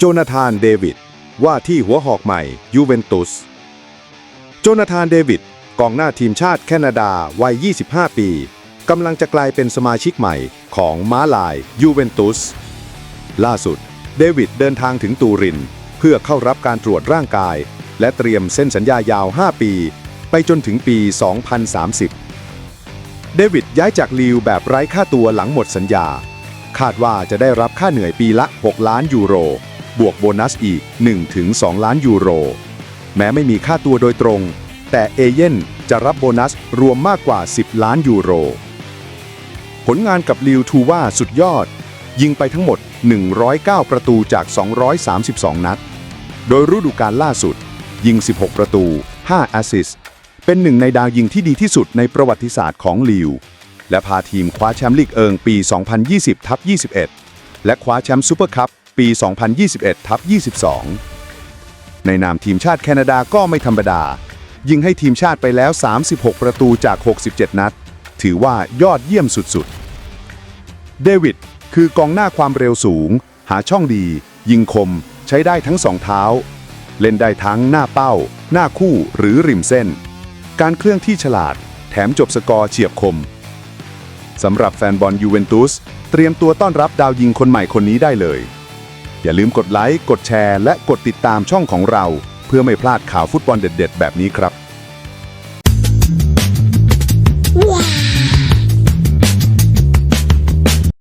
โจนาธานเดวิดว่าที่หัวหอกใหม่ยูเวนตุส โจนาธานเดวิดกองหน้าทีมชาติแคนาดาวัย 25 ปีกำลังจะกลายเป็นสมาชิกใหม่ของม้าลายยูเวนตุส ล่าสุด เดวิดเดินทางถึงตูริน เพื่อเข้ารับการตรวจร่างกาย และเตรียมเส้นสัญญายาว 5 ปี ไปจนถึงปี 2030 เดวิดย้ายจากลีวแบบไร้ค่าตัวหลังหมดสัญญา คาดว่าจะได้รับค่าเหนื่อยปีละ 6 ล้านยูโร บวกโบนัสอีก 1-2 ล้านยูโร แม้ไม่มีค่าตัวโดยตรง แต่เอเย่นจะรับโบนัสรวมมากกว่า 10 ล้านยูโร ผลงานกับลิวทูว่าสุดยอด ยิงไปทั้งหมด 109 ประตูจาก 232 นัด โดยฤดูกาลล่าสุด ยิง 16 ประตู 5 แอสซิสเป็นหนึ่งในดาวยิงที่ดีที่สุดในประวัติศาสตร์ของลิว และพาทีมคว้าแชมป์ลีกเอิงปี 2020ทับ21 และคว้าแชมป์ซูเปอร์คัพ ปี 2021ทับ22 ในนามทีมชาติแคนาดาก็ไม่ธรรมดา ยิงให้ทีมชาติไปแล้ว 36 ประตูจาก 67 นัด ถือว่ายอดเยี่ยมสุดๆ เดวิดคือกองหน้าความเร็วสูง หาช่องดี ยิงคม ใช้ได้ทั้งสองเท้า เล่นได้ทั้งหน้าเป้า หน้าคู่หรือริมเส้น การเคลื่อนที่ฉลาด แถมจบสกอร์เฉียบคมสำหรับแฟนบอลยูเวนตุสเตรียมตัวต้อนรับดาวยิงคนใหม่คนนี้ได้เลย อย่าลืมกดไลค์ กดแชร์ และกดติดตามช่องของเรา เพื่อไม่พลาดข่าวฟุตบอลเด็ด ๆ แบบนี้ครับ